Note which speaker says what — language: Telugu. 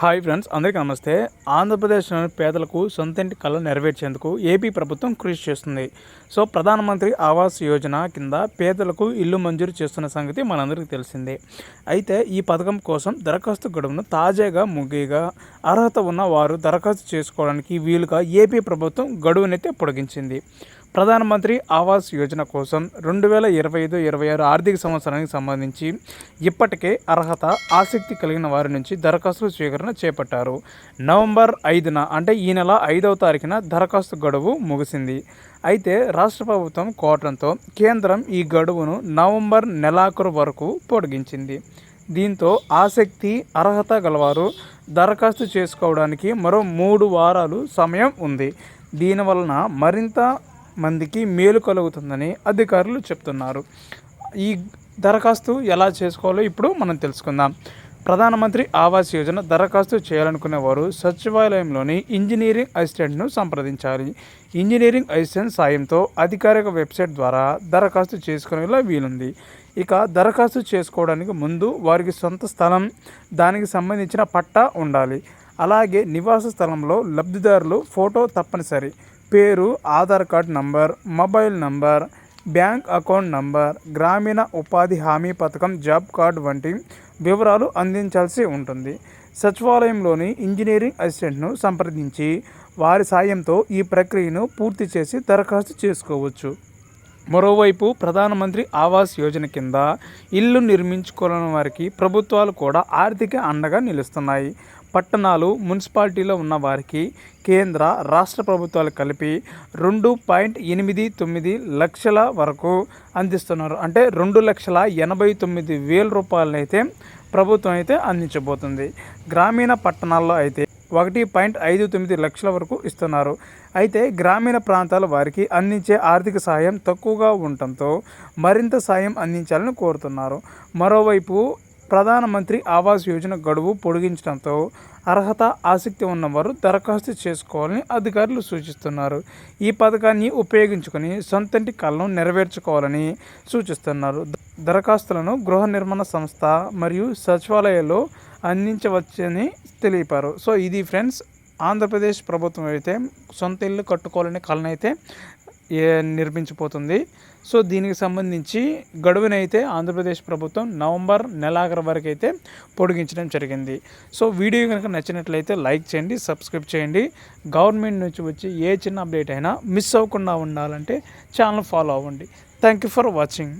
Speaker 1: హాయ్ ఫ్రెండ్స్ అందరికీ నమస్తే. ఆంధ్రప్రదేశ్లోని పేదలకు సొంతింటి కళ నెరవేర్చేందుకు ఏపీ ప్రభుత్వం కృషి చేస్తుంది. సో ప్రధానమంత్రి ఆవాస్ యోజన కింద పేదలకు ఇల్లు మంజూరు చేస్తున్న సంగతి మనందరికీ తెలిసిందే. అయితే ఈ పథకం కోసం దరఖాస్తు గడువును తాజాగా ముగ్గిగా అర్హత ఉన్న వారు దరఖాస్తు చేసుకోవడానికి వీలుగా ఏపీ ప్రభుత్వం గడువునైతే పొడిగించింది. ప్రధానమంత్రి ఆవాస్ యోజన కోసం రెండు వేల ఇరవై ఐదు ఇరవై ఆరు ఆర్థిక సంవత్సరానికి సంబంధించి ఇప్పటికే అర్హత ఆసక్తి కలిగిన వారి నుంచి దరఖాస్తుల స్వీకరణ చేపట్టారు. నవంబర్ ఐదున అంటే ఈ నెల ఐదవ తారీఖున దరఖాస్తు గడువు ముగిసింది. అయితే రాష్ట్ర ప్రభుత్వం కోరడంతో కేంద్రం ఈ గడువును నవంబర్ నెలాఖరు వరకు పొడిగించింది. దీంతో ఆసక్తి అర్హత గలవారు దరఖాస్తు చేసుకోవడానికి మరో మూడు వారాలు సమయం ఉంది. దీనివలన మరింత మందికి మేలు కలుగుతుందని అధికారులు చెప్తున్నారు. ఈ దరఖాస్తు ఎలా చేసుకోవాలో ఇప్పుడు మనం తెలుసుకుందాం. ప్రధానమంత్రి ఆవాస్ యోజన దరఖాస్తు చేయాలనుకునే వారు సచివాలయంలోని ఇంజనీరింగ్ అసిస్టెంట్ను సంప్రదించాలి. ఇంజనీరింగ్ అసిస్టెంట్ సాయంతో అధికారిక వెబ్సైట్ ద్వారా దరఖాస్తు చేసుకునేలా వీలుంది. ఇక దరఖాస్తు చేసుకోవడానికి ముందు వారికి సొంత స్థలం దానికి సంబంధించిన పట్టా ఉండాలి. అలాగే నివాస స్థలంలో లబ్ధిదారులు ఫోటో తప్పనిసరి. పేరు Aadhaar card number mobile number bank account number గ్రామీణ ఉపాధి హామీ పథకం జాబ్ కార్డ్ వంటి వివరాలు అందించాల్సి ఉంటుంది. సచివాలయంలోని ఇంజనీరింగ్ అసిస్టెంట్ను సంప్రదించి వారి సాయంతో ఈ ప్రక్రియను పూర్తి చేసి దరఖాస్తు చేసుకోవచ్చు. మరోవైపు ప్రధానమంత్రి ఆవాస్ యోజన కింద ఇల్లు నిర్మించుకోవాలని వారికి ప్రభుత్వాలు కూడా ఆర్థిక అండగా నిలుస్తున్నాయి. పట్టణాలు మున్సిపాలిటీలో ఉన్న వారికి కేంద్ర రాష్ట్ర ప్రభుత్వాలు కలిపి రెండు పాయింట్ ఎనిమిది తొమ్మిది లక్షల వరకు అందిస్తున్నారు. అంటే రెండు లక్షల ఎనభై తొమ్మిది వేల రూపాయలనైతే ప్రభుత్వం అయితే అందించబోతుంది. గ్రామీణ పట్టణాల్లో అయితే ఒకటి పాయింట్ ఐదు తొమ్మిది లక్షల వరకు ఇస్తున్నారు. అయితే గ్రామీణ ప్రాంతాల వారికి అందించే ఆర్థిక సాయం తక్కువగా ఉండటంతో మరింత సాయం అందించాలని కోరుతున్నారు. మరోవైపు ప్రధానమంత్రి ఆవాస్ యోజన గడువు పొడిగించడంతో అర్హత ఆసక్తి ఉన్నవారు దరఖాస్తు చేసుకోవాలని అధికారులు సూచిస్తున్నారు. ఈ పథకాన్ని ఉపయోగించుకొని సొంతంటి కలను నెరవేర్చుకోవాలని సూచిస్తున్నారు. దరఖాస్తులను గృహ నిర్మాణ సంస్థ మరియు సచివాలయాల్లో అందించవచ్చని తెలిపారు. సో ఇది ఫ్రెండ్స్ ఆంధ్రప్రదేశ్ ప్రభుత్వం అయితే సొంత ఇల్లు కట్టుకోవాలనే కళనైతే నిర్మించిపోతుంది సో దీనికి సంబంధించి గడువునైతే ఆంధ్రప్రదేశ్ ప్రభుత్వం నవంబర్ నెలాఖరు వరకు అయితే పొడిగించడం జరిగింది. సో వీడియో కనుక నచ్చినట్లయితే లైక్ చేయండి సబ్స్క్రైబ్ చేయండి. గవర్నమెంట్ నుంచి వచ్చి ఏ చిన్న అప్డేట్ అయినా మిస్ అవ్వకుండా ఉండాలంటే ఛానల్ ఫాలో అవ్వండి. Thank you for watching.